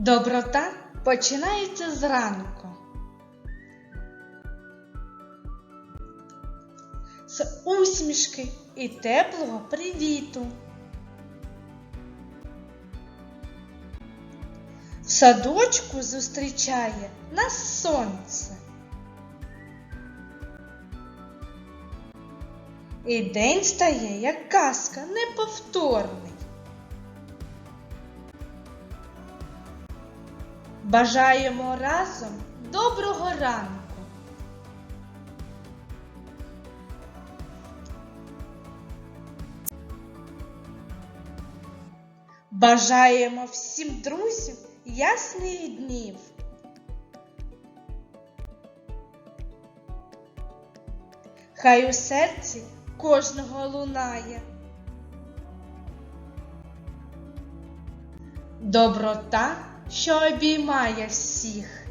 Доброта починається зранку. З усмішки і теплого привіту. В садочку зустрічає нас сонце. І день стає, як казка, неповторний. Бажаємо разом доброго ранку. Бажаємо всім друзям ясних днів. Хай у серці кожного лунає. Доброта, що обіймає всіх.